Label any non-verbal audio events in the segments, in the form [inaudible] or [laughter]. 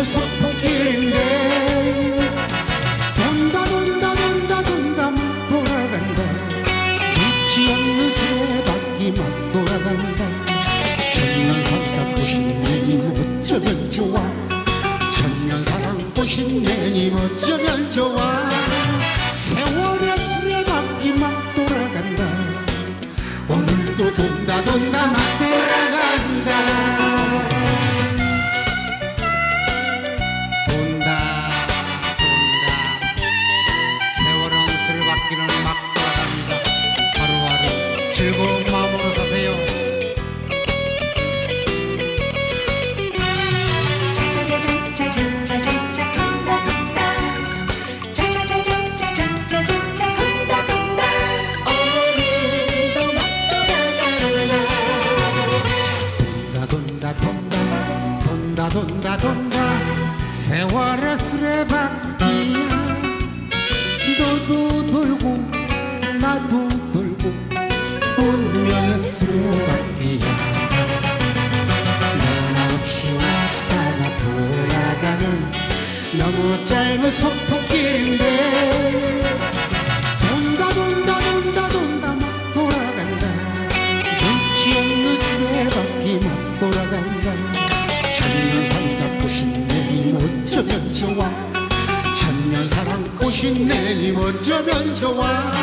짧은 소풍길인데 돈다 돈다 돈다 돈다 막 돌아간다. 없는 수레바퀴 막 돌아간다. 천년 사랑 보신내니 어쩌면 좋아? 천년 사랑 보신내니 어쩌면 좋아? 세월의 수레바퀴 막 돌아간다. 오늘도 돈다 돈다 막 llegó 어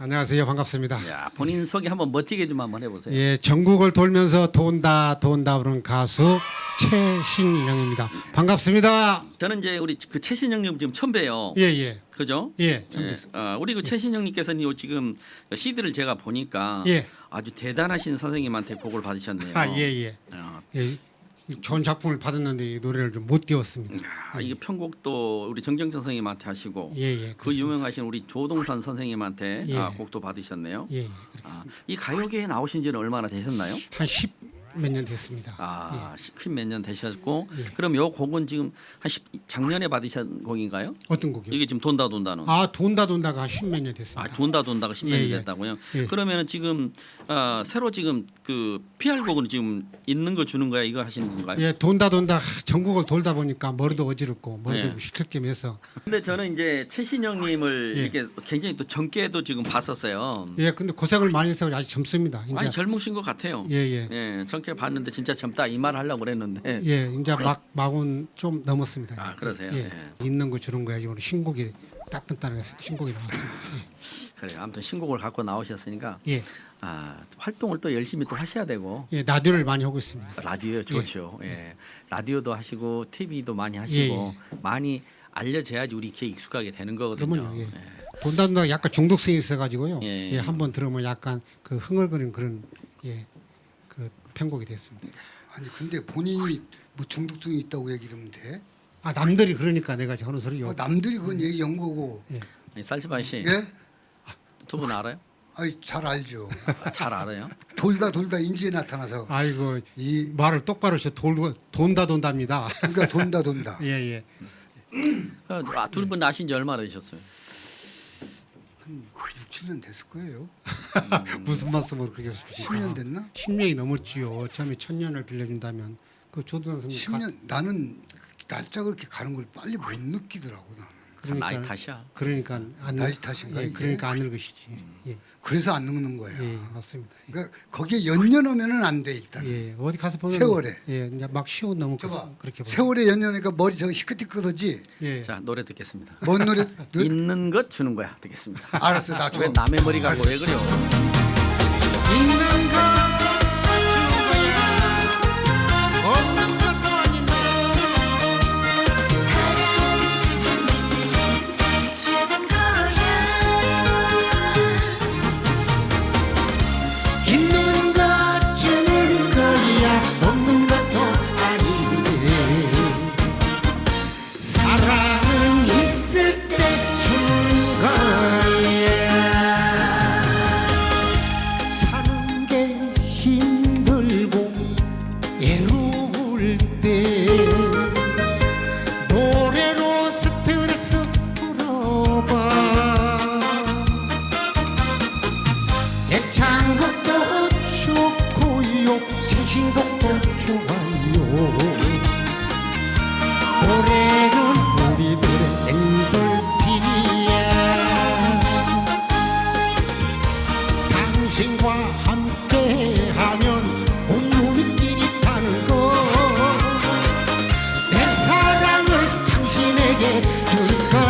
안녕하세요. 반갑습니다 야, 본인 소개 한번 멋지게 좀 한번 해보세요. 예 전국을 돌면서 돈다 돈다 부른 가수 최신영입니다 반갑습니다 저는 이제 우리 그 최신영님 지금 처음 봬요. 예 예 그죠? 예, 처음 뵀습니다. 어, 우리 그 최신영님께서는 요 지금 CD를 제가 보니까 예. 아주 대단하신 선생님한테 복을 받으셨네요. 아 예예 어, 예, 이 좋은 작품을 받았는데 이 노래를 좀 못 띄웠습니다 아, 이게 편곡도 우리 정정천 선생님한테 하시고 예 예 그 유명하신 우리 조동산 선생님한테 예. 아, 곡도 받으셨네요. 예예 아, 이 가요계에 나오신 지는 얼마나 되셨나요? 한 10 몇 년 됐습니다 아, 몇년 되셨고 예. 그럼 요 곡은 지금 한 10, 작년에 받으신 곡인가요? 어떤 곡이요? 이게 지금 돈다 돈다는 아 돈다 돈다가 한 10몇 년아 됐습니다 돈다 돈다가 10년이 예, 예. 됐다고요? 예. 그러면은 지금 어, 새로 지금 그 PR 곡은 지금 있는 거 주는 거야 이거 하시는 건가요? 예 돈다 돈다 하, 전국을 돌다 보니까 머리도 어지럽고 머리도 예. 시킬 겸 해서 근데 저는 이제 최신영님을 예. 이렇게 굉장히 또 젊게도 지금 봤었어요. 예 근데 고생을 많이 해서 아직 젊습니다 이제 젊으신 것 같아요. 예 예 예, 젊게 봤는데 진짜 젊다 이 말 하려고 그랬는데 예, 이제 막 막은 좀 넘었습니다. 아, 그러세요? 예, 예. 있는 거 주는 거야. 오늘 신곡이 따뜻하게 신곡이 나왔습니다. 그래요. 아무튼 신곡을 갖고 나오셨으니까 예, 예, 아, 활동을 또 열심히 또 하셔야 되고 예, 라디오를 많이 하고 있습니다. 라디오 좋죠. 예. 라디오도 하시고 TV도 많이 하시고 많이 알려져야지 우리 이렇게 익숙하게 되는 거거든요. 그러면요, 예. 돈다 약간 중독성이 있어가지고요. 예. 예, 한번 들으면 약간 그 흥얼거리는 그런 예, 그 편곡이 됐습니다. 아니 근데 본인이 뭐 중독성이 있다고 얘기를 하면 돼? 아 남들이 그러니까 내가 하는 소리요. 어, 남들이 그건 얘기한 거고 예. 쌀지반 씨, 예? 두 분 알아요? 아이 잘 알죠. 아, 잘 알아요. 돌다 돌다 인지에 나타나서 아이고 이 말을 똑바로 저 돌고 돈다 돈답니다. 그러니까 돈다 돈다. [laughs] 예, 예. 아, 둘분 아신 지 얼마나 되셨어요? 한 6, 7년 됐을 거예요. [laughs] 무슨 말씀으로 그렇게 하십니까? 10년 됐나? 10년이 넘었지요. 처음에 천년을 빌려준다면 그 선생 10년 나는 날짜 그렇게 가는 걸 빨리 못 느끼더라고 나는. 다 나이 탓이야. 그러니까 안 나이 늙- 탓인가, 예, 이게? 그러니까 안 늙으시지. 예, 그래서 안 늙는 거야. 예, 맞습니다. 그러니까 거기에 연연하면은 안 돼 일단. 예, 어디 가서 보면 세월에. 예, 이제 막 쉬운 너무 저봐 그렇게 보면. 세월에 연연하니까 머리 저거 희끗희끗하지. 예, 자 노래 듣겠습니다. 뭔 노래? 노래? [laughs] 있는 것 주는 거야 듣겠습니다. 알았어 나 줘. 왜 남의 머리 갖고 왜 그래요? 있는 거 당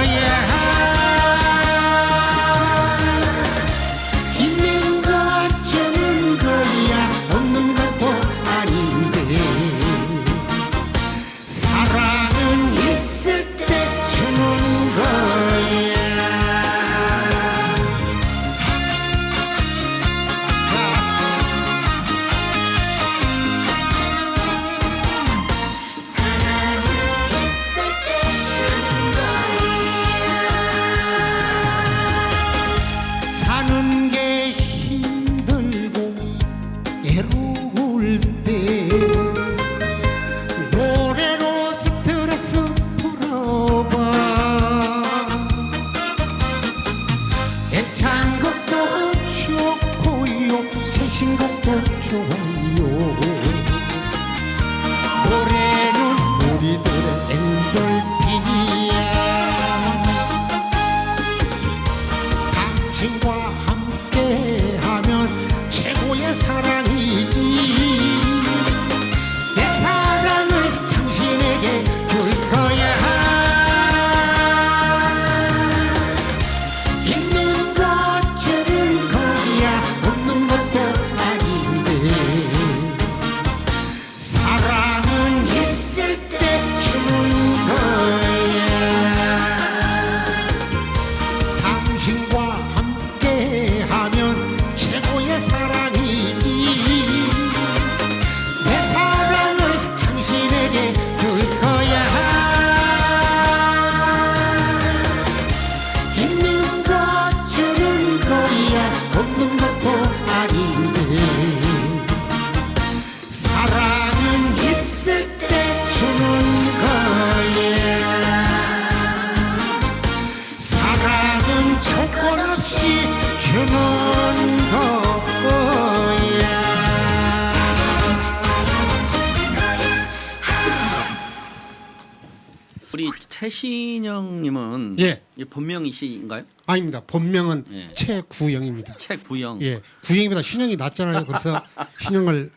최신영님은 예. 이 본명이신가요? 아닙니다 본명은 예. 최구영입니다 최구영. 예 구영보다 신영이 낫잖아요 그래서 [laughs] 신영을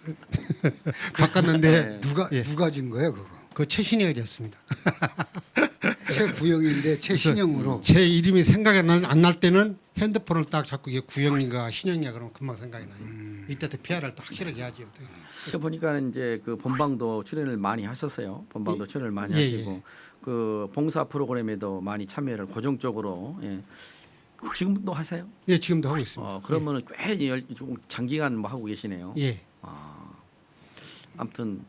[laughs] 바꿨는데 네. 누가 예. 누가 진 거예요 그거? 그 최신영이 됐습니다 [laughs] 최구영인데 최신영으로 제 이름이 생각이 안 날 때는 핸드폰을 딱 잡고 이게 구영인가 신영이야 그러면 금방 생각이 나요. 이때도 PR을 딱 확실하게 하죠. 그 보니까 이제 그 본방도 출연을 많이 하셨어요. 본방도 출연을 많이 예, 하시고 그 봉사 프로그램에도 많이 참여를 고정적으로 예. 그 지금도 하세요? 예, 지금도 하고 있습니다. 어, 그러면은 꽤 열- 좀 장기간 뭐 하고 계시네요. 예, 아무튼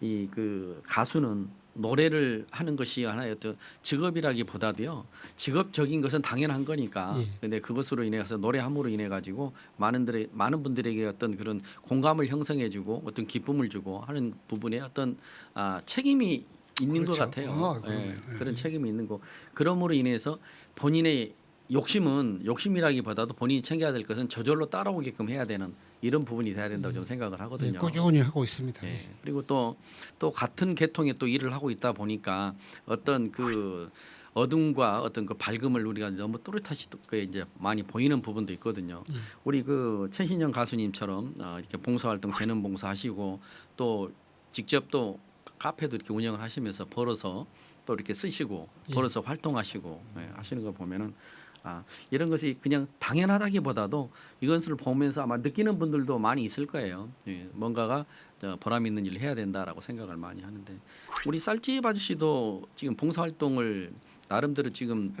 이 그 가수는 노래를 하는 것이 하나의 어떤 직업이라기보다도요 직업적인 것은 당연한 거니까 예. 근데 그것으로 인해서 노래함으로 인해 가지고 많은들의 많은 분들에게 어떤 그런 공감을 형성해주고 어떤 기쁨을 주고 하는 부분에 어떤 아, 책임이 있는 것 그렇죠. 같아요. 아, 예. 예. 그런 책임이 있는 거. 그러므로 인해서 본인의 욕심은 욕심이라기보다도 본인이 챙겨야 될 것은 저절로 따라오게끔 해야 되는 이런 부분이 돼야 된다고 저는 생각을 예, 하거든요. 꾸준히 하고 있습니다. 예. 그리고 또 또 같은 계통의 또 일을 하고 있다 보니까 어떤 그 어둠과 어떤 그 밝음을 우리가 너무 또렷하시 그 이제 많이 보이는 부분도 있거든요. 우리 그 최신영 가수님처럼 어, 이렇게 봉사활동 재능 봉사하시고 또 직접 또 카페도 이렇게 운영을 하시면서 벌어서 또 이렇게 쓰시고 벌어서 활동하시고 예, 하시는 거 보면은 아, 이런 것이 그냥 당연하다기보다도 이것을 보면서 아마 느끼는 분들도 많이 있을 거예요. 예, 뭔가가 저 보람 있는 일을 해야 된다라고 생각을 많이 하는데 우리 쌀집 아저씨도 지금 봉사활동을 나름대로 지금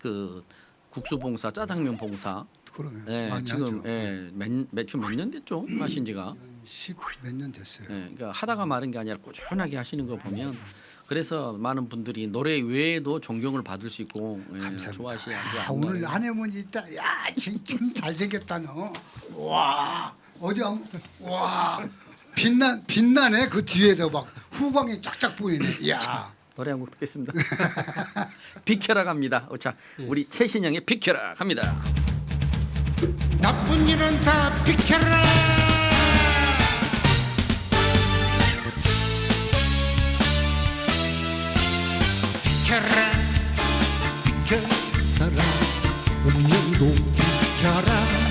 그 국수 봉사, 짜장면 봉사, 그러면 예, 많이 지금 하죠. 예, 몇, 몇, 지금 몇 년 됐죠 하신 지가 십몇 년 됐어요. 예, 그러니까 하다가 마른 게 아니라 꾸준하게 하시는 거 보면 그래서 많은 분들이 노래 외에도 존경을 받을 수 있고 예, 감사합니다. 좋아하시지 아. 오늘 아내분이 있다. 야, 진짜 잘생겼다 너. 와, 어디 한, 와, 빛나 빛나네 그 뒤에서 막 후광이 쫙쫙 보이네. 야, 노래 한 곡 듣겠습니다. [laughs] 비켜라 갑니다. 어, 자, 우리 최신영의 비켜라 갑니다. 나쁜 일은 다 비켜라. 비켜라. 비켜라. 운명도 비켜라.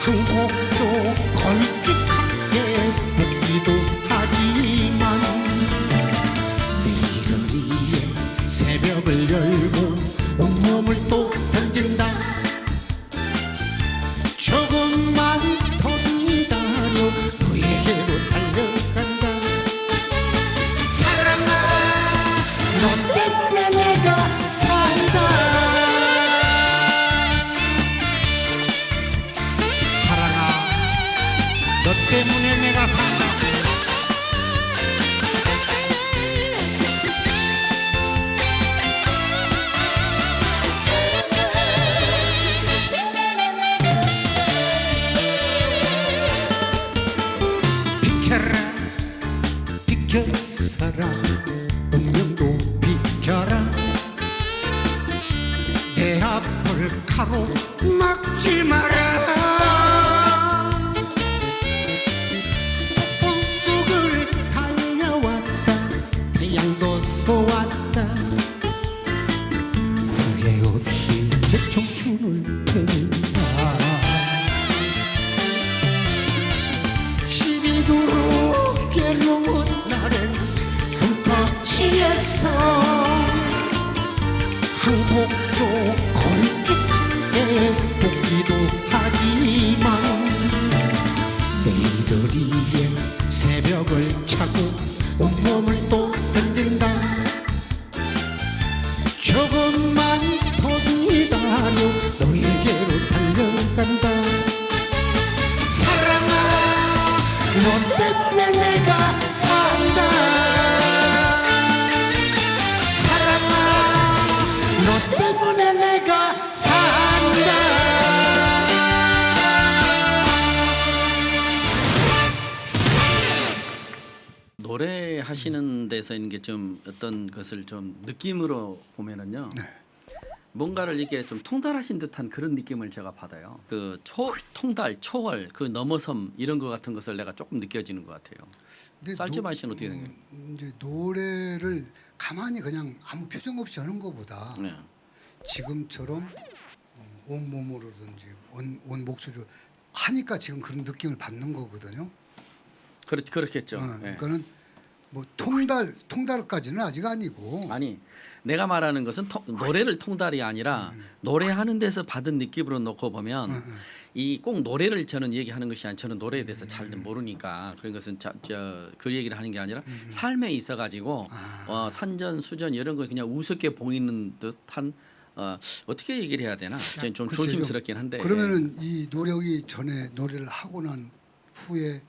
한곡도 걸쭉하게 묻기도 하지 한복도 걸쭉 좀 어떤 것을 좀 느낌으로 보면은요. 뭔가를 이게 좀 통달하신 듯한 그런 느낌을 제가 받아요. 그 초, 통달, 초월, 그 넘어섬 이런 것 같은 것을 내가 조금 느껴지는 것 같아요. 쌀지만 노- 씨는 어떻게 생각해요? 음, 이제 노래를 가만히 그냥 아무 표정 없이 하는 것보다 네. 지금처럼 어, 온 몸으로든지 온, 온 목소리로 하니까 지금 그런 느낌을 받는 거거든요. 그렇 그렇겠죠. 어, 예. 그러니까는 뭐 통달 통달까지는 아직 아니고. 아니 내가 말하는 것은 통- 노래를 통달이 아니라 노래하는 데서 받은 느낌으로 놓고 보면 음, 음. 이꼭 노래를 저는 얘기하는 것이 아니 저는 노래에 대해서 잘 모르니까 그런 것은 저그 얘기를 하는 게 아니라 삶에 있어 가지고 어, 산전 수전 이런 거 그냥 우습게 보이는 듯한 어, 어떻게 얘기를 해야 되나? 저는 좀 글쎄요. 조심스럽긴 한데. 그러면은 이 노력이 전에 노래를 하고 난 후에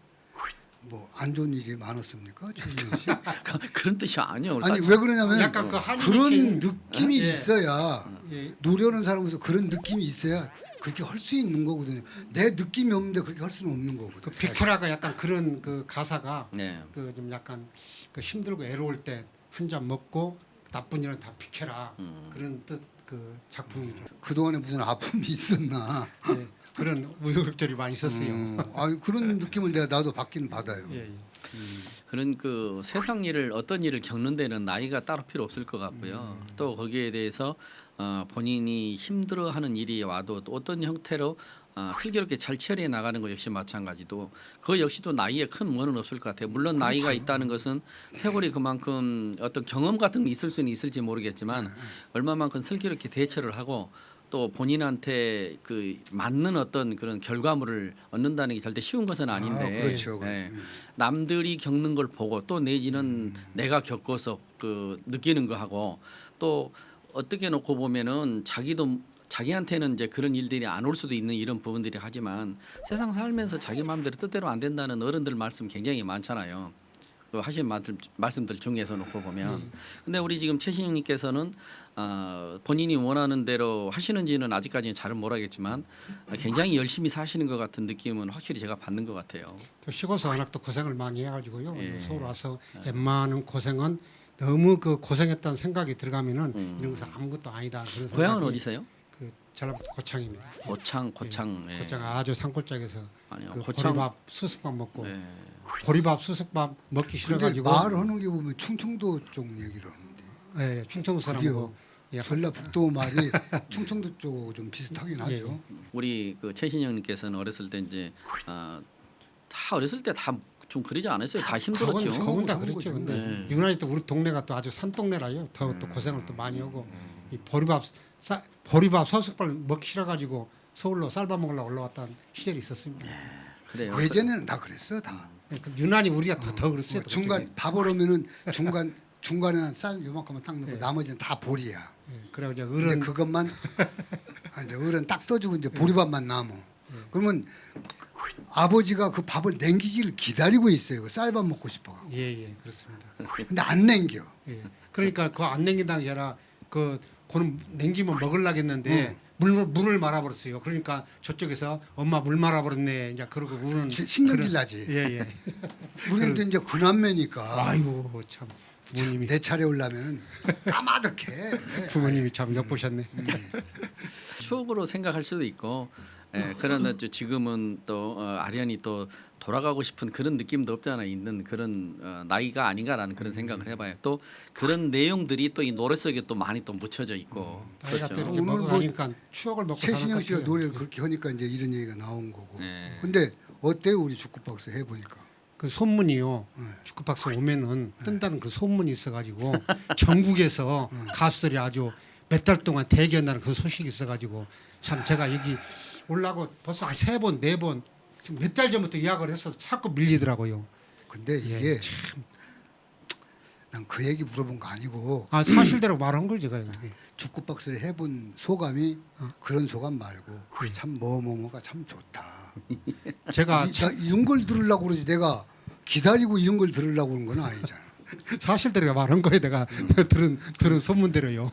뭐 안 좋은 일이 많았습니까, 최진현 씨? [laughs] 그런 뜻이 아니에요. 아니 왜 그러냐면 약간 그 한이 그런 느낌이 예. 있어야 예. 노래하는 사람으로서 그런 느낌이 있어야 그렇게 할 수 있는 거거든요. 내 느낌이 없는데 그렇게 할 수는 없는 거거든. 그 비켜라가 약간 그런 그 가사가 네. 그 좀 약간 그 힘들고 애로울 때 한 잔 먹고 나쁜 일은 다 비켜라 그런 뜻 그 작품이죠. 그 동안에 무슨 아픔이 있었나? 예, 그런 우여곡절이 많이 있었어요. 음, [laughs] 아 그런 느낌을 내가 나도 받기는 받아요. 예, 예. 그런 그 세상 일을 어떤 일을 겪는 데는 나이가 따로 필요 없을 것 같고요. 또 거기에 대해서 어, 본인이 힘들어하는 일이 와도 또 어떤 형태로 어, 슬기롭게 잘 처리해 나가는 것 역시 마찬가지도 그 역시도 나이에 큰 무언은 없을 것 같아요. 물론 나이가 있다는 것은 세월이 그만큼 어떤 경험 같은 게 있을 수는 있을지 모르겠지만 얼마만큼 슬기롭게 대처를 하고 또 본인한테 그 맞는 어떤 그런 결과물을 얻는다는 게 절대 쉬운 것은 아닌데 아, 그렇죠. 예. 음. 남들이 겪는 걸 보고 또 내지는 내가 겪어서 그 느끼는 거 하고 또 어떻게 놓고 보면은 자기도 자기한테는 이제 그런 일들이 안 올 수도 있는 이런 부분들이 하지만 세상 살면서 자기 마음대로 뜻대로 안 된다는 어른들 말씀 굉장히 많잖아요. 그 하신 말씀, 말씀들 중에서 놓고 보면 근데 우리 지금 최신영님께서는 어, 본인이 원하는 대로 하시는지는 아직까지는 잘은 모르겠지만 굉장히 열심히 사시는 것 같은 느낌은 확실히 제가 받는 것 같아요. 또 시골서 워낙 또 고생을 많이 해가지고요. 예. 서울 와서 웬만한 고생은 너무 그 고생했다는 생각이 들어가면은 음. 이런 것은 아무것도 아니다. 그런 고향은 생각이 어디세요? 그 전라북도 고창입니다. 고창, 고창. 예. 고창 아주 산골짜기에서 아니요, 그 고창. 보리밥 수숙밥 먹고 예. 보리밥 수숙밥 먹기 근데 싫어가지고 말하는 게 보면 충청도 쪽 얘기를 하는데 예, 충청도 사람하고 예, 전라북도 말이 [laughs] 충청도 쪽좀 비슷하긴 예, 하죠. 우리 그 최신영님께서는 어렸을 때 이제 어, 다 어렸을 때 다 좀 그러지 않았어요. 다 힘들었죠. 거긴 다 그런 그렇죠. 거죠. 근데 네. 유난히 또 우리 동네가 또 아주 산동네라요. 더 음. 또 고생을 또 많이 하고 이 보리밥 싸, 보리밥 서숙밥 먹기 싫어가지고 서울로 쌀밥 먹으러 올라왔다는 시절이 있었습니다. 그래요. 예전에는 다 그랬어 다. 예, 그 유난히 우리가 더, 더 그랬어요. 뭐 중간 밥을 오면은 [laughs] 중간 중간에는 쌀 요만큼만 딱 넣고 나머지는 다 보리야. 예, 그래가지고 근데 어른 그것만 [laughs] 아, 이제 어른 딱 떠주고 이제 보리밥만 남어. 그러면 아버지가 그 밥을 냉기기를 기다리고 있어요. 그 쌀밥 먹고 싶어. 예예 그렇습니다. 근데 안 냉겨. 예. 그러니까 그거 안 냉긴다는 게 아니라 그 그는 냉기면 먹으려겠는데 물 물을 말아버렸어요. 그러니까 저쪽에서 엄마 물 말아버렸네. 이제 그러고 우는 지- 신경질 나지. 예 예. [laughs] 우리는 또 이제 구남매니까 아이고 참 부모님이 내 차례 올라면은 까마득해. [laughs] 부모님이 참 엿보셨네. 추억으로 생각할 수도 있고 예, 그러나 또 지금은 또 어, 아련히 또 돌아가고 싶은 그런 느낌도 없잖아 있는 그런 어, 나이가 아닌가라는 그런 생각을 해봐요. 또 그런 내용들이 또 이 노래 속에 또 많이 또 묻혀져 있고 나이가 또 그렇죠. 이렇게 오늘 뭐 먹으니까 추억을 먹고 사는 최신영 것 씨가 같아요. 노래를 그렇게 하니까 이제 이런 얘기가 나온 거고. 네. 근데 어때요 우리 축구박스 해보니까? 그 소문이요. 네. 축구박스 오면은 뜬다는 그 소문이 있어가지고 [laughs] 전국에서 가수들이 아주 몇 달 동안 대기한다는 그 소식이 있어가지고 참 제가 여기 올라고 벌써 한세 번, 네 번 지금 몇 달 전부터 예약을 해서 자꾸 밀리더라고요. 근데 예, 이게 난그 얘기 물어본 거 아니고 아 사실대로 말한 걸 제가. 예. 축구 박스를 해본 소감이 어. 그런 소감 말고 참 뭐뭐뭐가 참 좋다. 제가 이, 나 이런 걸 들으려고 그러지 내가 기다리고 이런 걸 들으려고 그런 건 아니잖아. 사실대로 말한 거예요. 내가 [laughs] 들은 들은 소문대로요.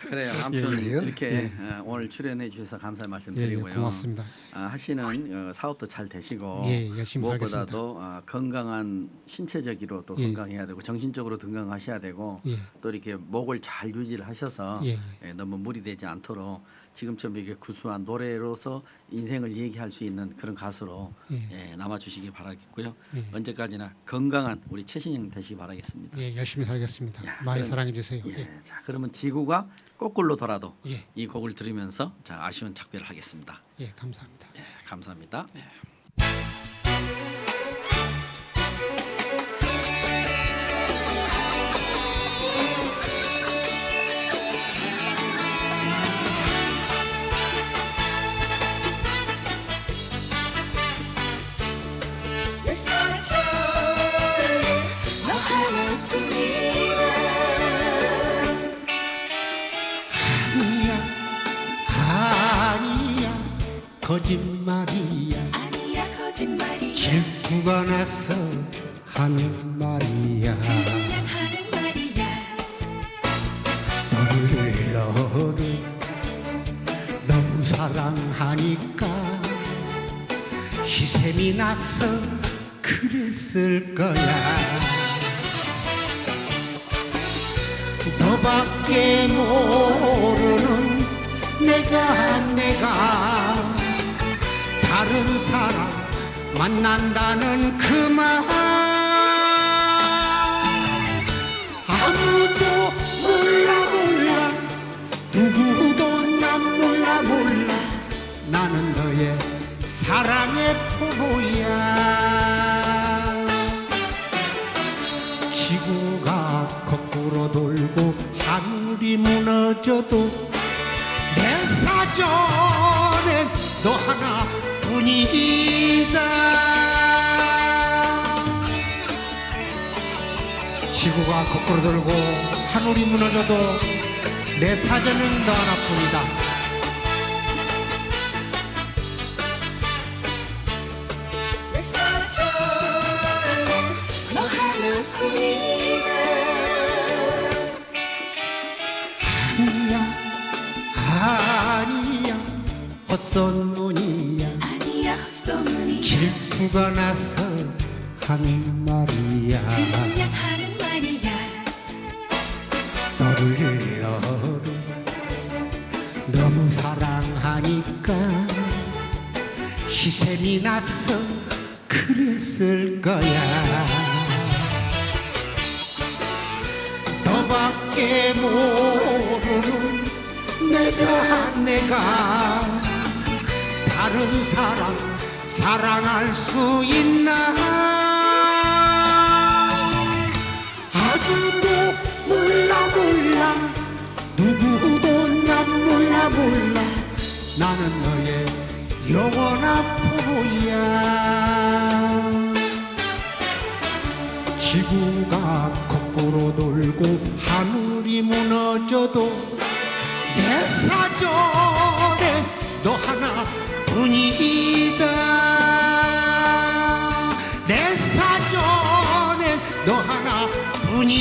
그래요. [laughs] 아무튼 예, 예. 이렇게 어, 오늘 출연해 주셔서 감사의 말씀 예, 예, 드리고요. 고맙습니다. 아, 하시는 어, 사업도 잘 되시고 예, 열심히 무엇보다도 아, 건강한 신체적으로 또 예. 건강해야 되고 정신적으로 건강하셔야 되고 예. 또 이렇게 목을 잘 유지를 하셔서 예, 예, 너무 무리되지 않도록 지금처럼 이렇게 구수한 노래로서 인생을 얘기할 수 있는 그런 가수로 예. 예, 남아 주시기 바라겠고요. 예. 언제까지나 건강한 우리 최신영 되시기 바라겠습니다. 예, 열심히 살겠습니다. 야, 많이 그럼- 사랑해 주세요. 예, 예. 자 그러면 지구가 거꾸로 돌아도 예. 이 곡을 들으면서 자 아쉬운 작별을 하겠습니다. 예, 감사합니다. 예, 감사합니다. 내 거짓말이야. 아니야 거짓말이야 질투가 나서 하는 말이야. 그냥 하는 말이야 너를 너를 너무 사랑하니까 시샘이 나서 그랬을 거야. 너밖에 모르는 내가 내가 다른 사람 만난다는 그 말 거꾸로 돌고 하늘이 무너져도 내 사전은 너 하나뿐이다. 내 사전엔 너 하나뿐이다. 아니야 아니야 헛소문이야. 아니야 헛소문이 질투가 나서 하는 말이야 희생이 나서 그랬을 거야. 너밖에 모르는 내가 내가 다른 사람 사랑할 수 있나? 아무도 몰라 몰라. 누구도 난 몰라 몰라. 나는 너의 영원한 포로야 지구가 거꾸로 돌고 하늘이 무너져도 내 사전에 너 하나뿐이다. 내 사전에 너 하나뿐이다